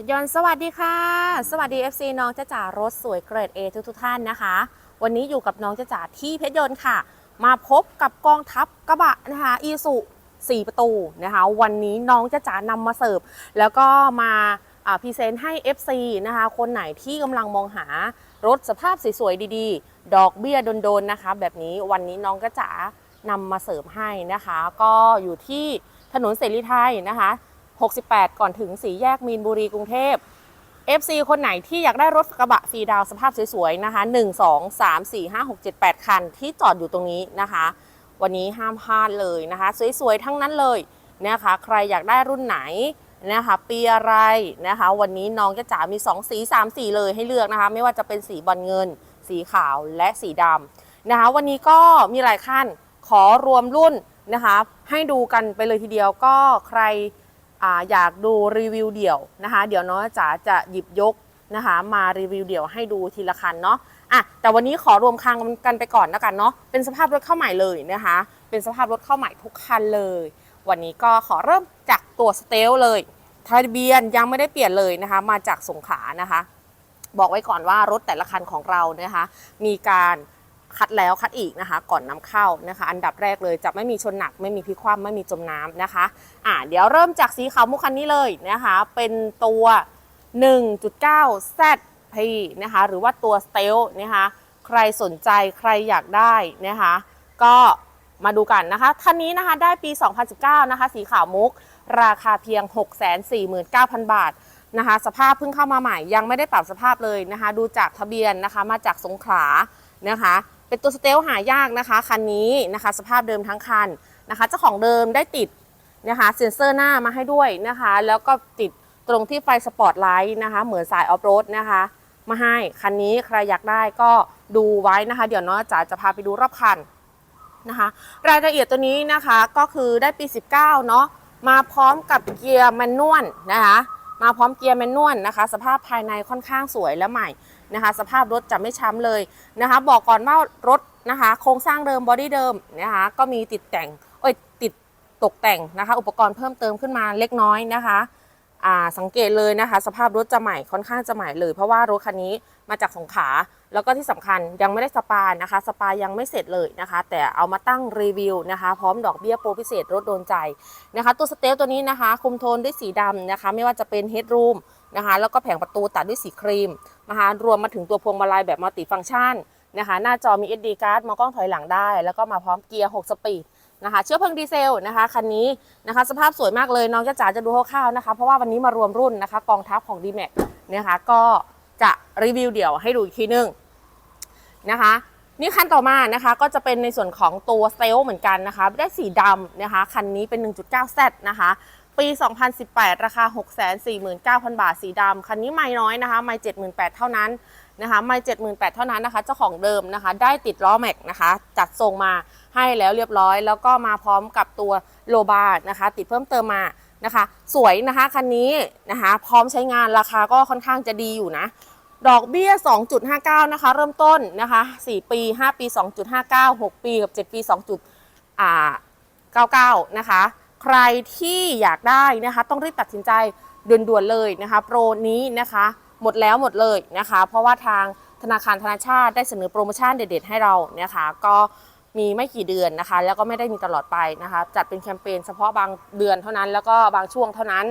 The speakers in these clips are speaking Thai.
พยอนสวัสดีค่ะ สวัสดี FC น้องจ้าจ๋ารถสวยเกรด A ทุกทุกท่านนะคะ วันนี้อยู่กับน้องจ้าจ๋าที่เพชรยนต์ค่ะ มาพบกับกองทัพกระบะนะคะอีสุ4ประตูนะคะ วันนี้น้องจ้าจ๋านำมาเสิร์ฟ แล้วก็มาพรีเซนต์ให้ FC นะคะ คนไหนที่กำลังมองหารถสภาพสวยๆดีๆ ดอกเบี้ยโดนๆนะคะ แบบนี้วันนี้น้องจ้าจ๋านำมาเสิร์ฟให้นะคะ ก็อยู่ที่ถนนเสรีไทยนะคะ 68 ก่อนถึงสีแยกมีนบุรีกรุงเทพ FC คนไหนที่อยากได้รถกระบะฟรีดาวสภาพสวยๆนะคะ 1 2 3 4 5 6 7 8 คันที่จอดอยู่ตรงนี้นะคะ วันนี้ห้ามพลาดเลยนะคะ สวยๆทั้งนั้นเลยนะคะ ใครอยากได้รุ่นไหนนะคะปีอะไรนะคะ วันนี้น้องจะจ๋ามี 2 สี 3 สีเลยให้เลือกนะคะ ไม่ว่าจะเป็นสีบอลเงิน สีขาวและสีดำนะคะ วันนี้ก็มีหลายขั้นขอรวมรุ่นนะคะ ให้ดูกันไปเลยทีเดียวก็ใคร ออยากดูรีวิวเดี่ยวนะคะ เดี๋ยวน้องจ๋าจะหยิบยกนะคะ มารีวิวเดี่ยวให้ดูทีละคันเนาะอะแต่วันนี้ขอรวมคันกันไปก่อนแล้วกันเนาะเป็นสภาพรถเข้าใหม่เลยนะคะ เป็นสภาพรถเข้าใหม่ทุกคันเลย วันนี้ก็ขอเริ่มจากตัวสเตลเลยทะเบียนยังไม่ได้เปลี่ยนเลยนะคะ มาจากสงขลานะคะ บอกไว้ก่อนว่ารถแต่ละคันของเรานะคะ มีการ คัดแล้วคัดอีกนะคะ ก่อนนำเข้านะคะ อันดับแรกเลยจะไม่มีชนหนัก ไม่มีพิคว่ำไม่มีจมน้ำนะคะอ่าเดี๋ยวเริ่มจากสีขาวมุกคันนี้เลยนะคะ เป็นตัว 1.9 ZP นะคะ หรือว่าตัว s t e l นะคะ ใครสนใจใครอยากได้นะคะ ก็มาดูกันนะคะคันนี้นะคะได้ปี 2019 นะคะ สีขาวมุก ราคาเพียง 649,000 บาทนะคะ สภาพเพิ่งเข้ามาใหม่ยังไม่ได้ปรับสภาพเลยนะคะ ดูจากทะเบียนนะคะ มาจากสงขลานะคะ เป็นตัวสเตลหายากนะคะคันนี้นะคะ สภาพเดิมทั้งคันนะคะ เจ้าของเดิมได้ติดนะคะเซ็นเซอร์หน้ามาให้ด้วยนะคะ แล้วก็ติดตรงที่ไฟสปอตไลท์นะคะ เหมือนสายออฟโรดนะคะ มาให้คันนี้ใครอยากได้ก็ดูไว้นะคะ เดี๋ยวน้องจ๋าจะพาไปดูรอบคันนะคะ รายละเอียดตัวนี้นะคะก็คือได้ปี 19 เนาะมาพร้อมกับเกียร์แมนนวลนะคะ มาพร้อมเกียร์แมนนวลนะคะ สภาพภายในค่อนข้างสวยและใหม่ นะคะ สภาพรถจะไม่ช้ำเลยนะคะ บอกก่อนว่ารถนะคะ โครงสร้างเดิมบอดี้เดิมนะคะ ก็มีติดแต่งเอ้ยติดตกแต่งนะคะ อุปกรณ์เพิ่มเติมขึ้นมาเล็กน้อยนะคะสังเกตเลยนะคะ สภาพรถจะใหม่ค่อนข้างจะใหม่เลย เพราะว่ารถคันนี้มาจากสงขา แล้วก็ที่สำคัญยังไม่ได้สปานะคะ สปายังไม่เสร็จเลยนะคะ แต่เอามาตั้งรีวิวนะคะ พร้อมดอกเบี้ยโปรพิเศษรถโดนใจนะคะ ตัวสเตลตัวนี้นะคะ คุมโทนด้วยสีดำนะคะ ไม่ว่าจะเป็นเฮดรูม นะคะแล้วก็แผงประตูตัดด้วยสีครีมนะคะรวมมาถึงตัวพวงมาลัยแบบมัลติฟังก์ชันนะคะหน้าจอมี SD card มองกล้องถอยหลังได้ แล้วก็มาพร้อมเกียร์ 6 สปีดนะคะเชื้อเพลิงดีเซลนะคะคันนี้นะคะสภาพสวยมากเลยน้องจ้าจ๋าจะดูคร่าวๆนะคะเพราะว่าวันนี้มารวมรุ่นนะคะกองทัพของ d m a x นะคะก็จะรีวิวเดี่ยวให้ดูอีกทีนึงนะคะนี่คันต่อมานะคะก็จะเป็นในส่วนของตัวเซลล์เหมือนกันนะคะได้สีดำนะคะคันนี้เป็น 1.9 Z นะคะ ปี 2018 ราคา 649,000 บาท สีดำ คันนี้ไม่น้อยนะคะ ไม่78,000 เท่านั้นนะคะ ไม่78,000 เท่านั้นนะคะ เจ้าของเดิมนะคะ ได้ติดล้อแม็กนะคะ จัดทรงมาให้แล้วเรียบร้อย แล้วก็มาพร้อมกับตัวโลบาร์นะคะ ติดเพิ่มเติมมานะคะ สวยนะคะคันนี้นะคะ พร้อมใช้งาน ราคาก็ค่อนข้างจะดีอยู่นะ ดอกเบี้ย 2.59 นะคะ เริ่มต้นนะคะ 4 ปี 5 ปี 2.59 6 ปีกับ 7 ปี2.99 นะคะ ใครที่อยากได้นะคะ ต้องรีบตัดสินใจด่วนๆเลยนะคะ โปรนี้นะคะหมดแล้วหมดเลยนะคะ เพราะว่าทางธนาคารธนาชาติได้เสนอโปรโมชั่นเด็ด ๆ ให้เรานะคะ ก็มีไม่กี่เดือนนะคะ แล้วก็ไม่ได้มีตลอดไปนะคะ จัดเป็นแคมเปญเฉพาะบางเดือนเท่านั้นแล้วก็บางช่วงเท่านั้น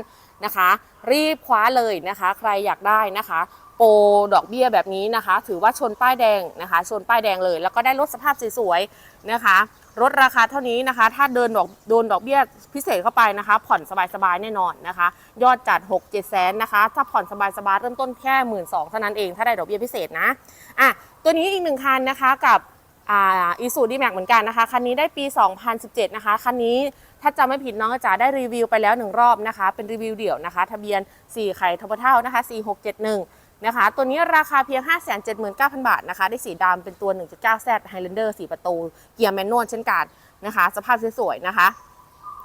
นะคะ รีบคว้าเลยนะคะ ใครอยากได้นะคะ โปรดอกเบี้ยแบบนี้นะคะ ถือว่าชนป้ายแดงนะคะ ชนป้ายแดงเลย แล้วก็ได้รถสภาพสวยๆนะคะรถราคาเท่านี้นะคะ ถ้าเดินดอกโดนดอกเบี้ยพิเศษเข้าไปนะคะ ผ่อนสบายๆแน่นอนนะคะ ยอดจัด 6 7แสนนะคะ ถ้าผ่อนสบายๆเริ่มต้นแค่หมื่นสองเท่านั้นเอง ถ้าได้ดอกเบี้ยพิเศษนะ อะ ตัวนี้อีกหนึ่งคันนะคะกับอ่าอีซูดีแม็กเหมือนกันนะคะ คันนี้ได้ปี 2017 นะคะ คันนี้ถ้าจำไม่ผิดน้องจ๋าได้รีวิวไปแล้วหนึ่งรอบนะคะ เป็นรีวิวเดี่ยวนะคะ ทะเบียน 4 ไข่ทบเท่านะคะ 4671 นะคะ ตัวนี้ราคาเพียง 579,000 บาทนะคะ ได้สีดำเป็นตัว 1.9 Z Highlander 4 ประตู เกียร์แมนนวลเช่นกันนะคะ สภาพสวยๆนะคะ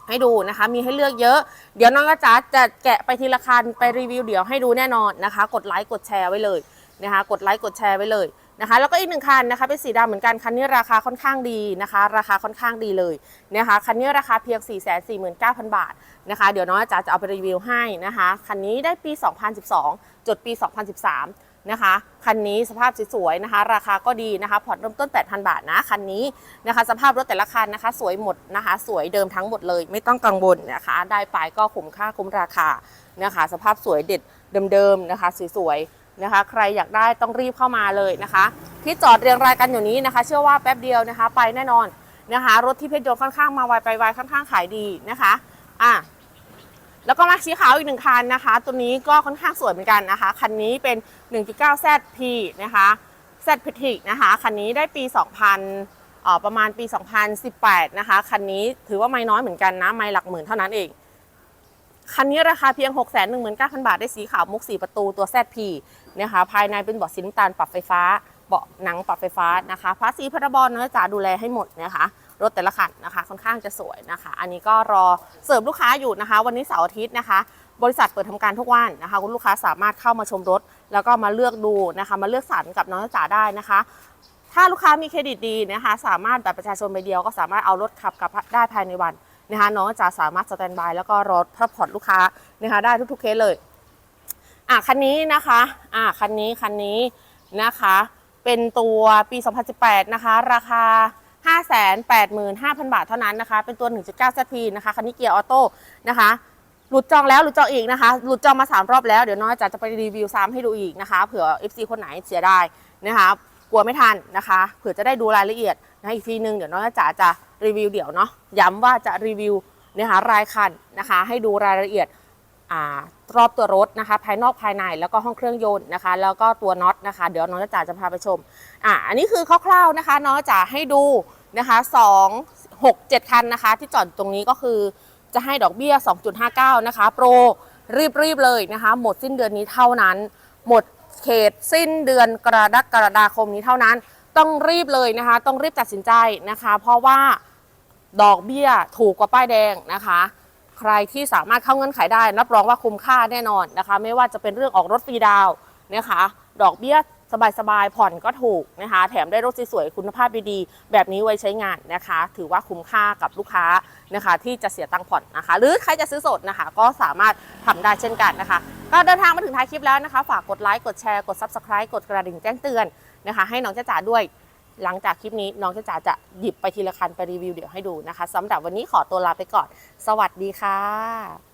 ให้ดูนะคะ มีให้เลือกเยอะ เดี๋ยวน้องกระจ๋าจะแกะไปทีละคันไปรีวิวเดี๋ยวให้ดูแน่นอนนะคะ กดไลค์กดแชร์ไว้เลยนะคะ กดไลค์กดแชร์ไว้เลย นะคะแล้วก็อีกหนึ่งคันนะคะเป็นสีดำเหมือนกันคันนี้ราคาค่อนข้างดีนะคะ ราคาค่อนข้างดีเลยนะคะคันนี้ราคาเพียง 4 4 9 0 0 0 บาทนะคะเดี๋ยวน้องอาจารย์จะเอาไปรีวิวให้นะคะคันนี้ได้ปี 2012 จดปี 2013 นะคะคันนี้สภาพสวยๆนะคะ ราคาก็ดีนะคะผ่อนเริ่มต้น 8,000 บาทนะคันนี้นะคะ สภาพรถแต่ละคันนะคะ สวยหมดนะคะ สวยเดิมทั้งหมดเลย ไม่ต้องกังวลนะคะ ได้ไปก็คุ้มค่าคุ้มราคานะคะ สภาพสวยเด็ดเดิมๆนะคะสวยๆ นะคะ ใครอยากได้ต้องรีบเข้ามาเลยนะคะ ที่จอดเรียงรายกันอยู่นี้นะคะ เชื่อว่าแป๊บเดียวนะคะ ไปแน่นอนนะคะ รถที่เพชรยนต์ค่อนข้างมาไวไปไวค่อนข้างขายดีนะคะอะแล้วก็มาสีขาวอีกหนึ่งคันนะคะ ตัวนี้ก็ค่อนข้างสวยเหมือนกันนะคะ คันนี้เป็น 1.9 ZP นะคะ Z p e t i c นะคะ คันนี้ได้ปี 2000ออประมาณปี 2018 นะคะ คันนี้ถือว่าไม่น้อยเหมือนกันนะ ไม่หลักหมื่นเท่านั้นเอง คันนี้ราคาเพียง 619,000 บาท ได้สีขาวมุก 4 ประตูตัว ZP นะคะภายในเป็นเบาะสีน้ำตาลปรับไฟฟ้า เบาะหนังปรับไฟฟ้านะคะภาษีพรบน้อยจ๋าดูแลให้หมดนะคะ รถแต่ละคันนะคะ ค่อนข้างจะสวยนะคะ อันนี้ก็รอเสิร์ฟลูกค้าอยู่นะคะ วันนี้เสาร์อาทิตย์นะคะ บริษัทเปิดทำการทุกวันนะคะ คุณลูกค้าสามารถเข้ามาชมรถ แล้วก็มาเลือกดูนะคะ มาเลือกสรรกับน้องจ๋าได้นะคะถ้าลูกค้ามีเครดิตดีนะคะ สามารถแบบประชาชนใบเดียวก็สามารถเอารถขับกลับได้ภายในวัน นะคะน้องจ๋าสามารถสแตนบายแล้วก็รถพักผ่อนลูกค้านะคะได้ทุกๆเคสเลยอะคันนี้นะคะอะคันนี้คันนี้นะคะ เป็นตัวปี 2018 นะคะ ราคา 585,000 บาทเท่านั้นนะคะ เป็นตัว 1.9 ZP นะคะ คันนี้เกียร์ออโต้นะคะหลุดจองแล้วหลุดจองอีกนะคะ หลุดจองมา 3 รอบแล้ว เดี๋ยวน้อยจะจะไปรีวิวซ้ำให้ดูอีกนะคะ เผื่อ FC คนไหนเสียดายนะคะ กลัวไม่ทันนะคะ เผื่อจะได้ดูรายละเอียดนะอีกทีนึงเดี๋ยวน้อยจ๋าจะ รีวิวเดี๋ยวเนาะย้ำว่าจะรีวิวนะคะรายคันนะคะ ให้ดูรายละเอียดอรอบตัวรถนะคะ ภายนอกภายในแล้วก็ห้องเครื่องยนต์นะคะ แล้วก็ตัวน็อตนะคะ เดี๋ยวน้องจ๋าจะพาไปชมอะอันนี้คือคร่าวๆนะคะน้องจ๋าให้ดูนะคะ2 6 7 คันนะคะ ที่จอดตรงนี้ก็คือจะให้ดอกเบี้ย 2.59 นะคะ โปรรีบๆเลยนะคะ หมดสิ้นเดือนนี้เท่านั้น หมดเขตสิ้นเดือนกรกฎาคมนี้เท่านั้น ต้องรีบเลยนะคะ ต้องรีบตัดสินใจนะคะ เพราะว่า ดอกเบี้ยถูกกว่าป้ายแดงนะคะ ใครที่สามารถเข้าเงื่อนไขได้ รับรองว่าคุ้มค่าแน่นอนนะคะ ไม่ว่าจะเป็นเรื่องออกรถฟรีดาวนะคะ ดอกเบี้ยสบายๆ ผ่อนก็ถูกนะคะ แถมได้รถสวยๆคุณภาพดีๆ แบบนี้ไว้ใช้งานนะคะ ถือว่าคุ้มค่ากับลูกค้านะคะ ที่จะเสียตังค์ผ่อนนะคะ หรือใครจะซื้อสดนะคะ ก็สามารถทำได้เช่นกันนะคะ ก็เดินทางมาถึงท้ายคลิปแล้วนะคะ ฝากกดไลค์ กดแชร์ กด subscribe กดกระดิ่งแจ้งเตือนนะคะ ให้น้องจ้าจ๋าด้วย หลังจากคลิปนี้น้องจ้าจ๋าจะหยิบไปทีละคันไปรีวิวเดี๋ยวให้ดูนะคะสำหรับวันนี้ขอตัวลาไปก่อน สวัสดีค่ะ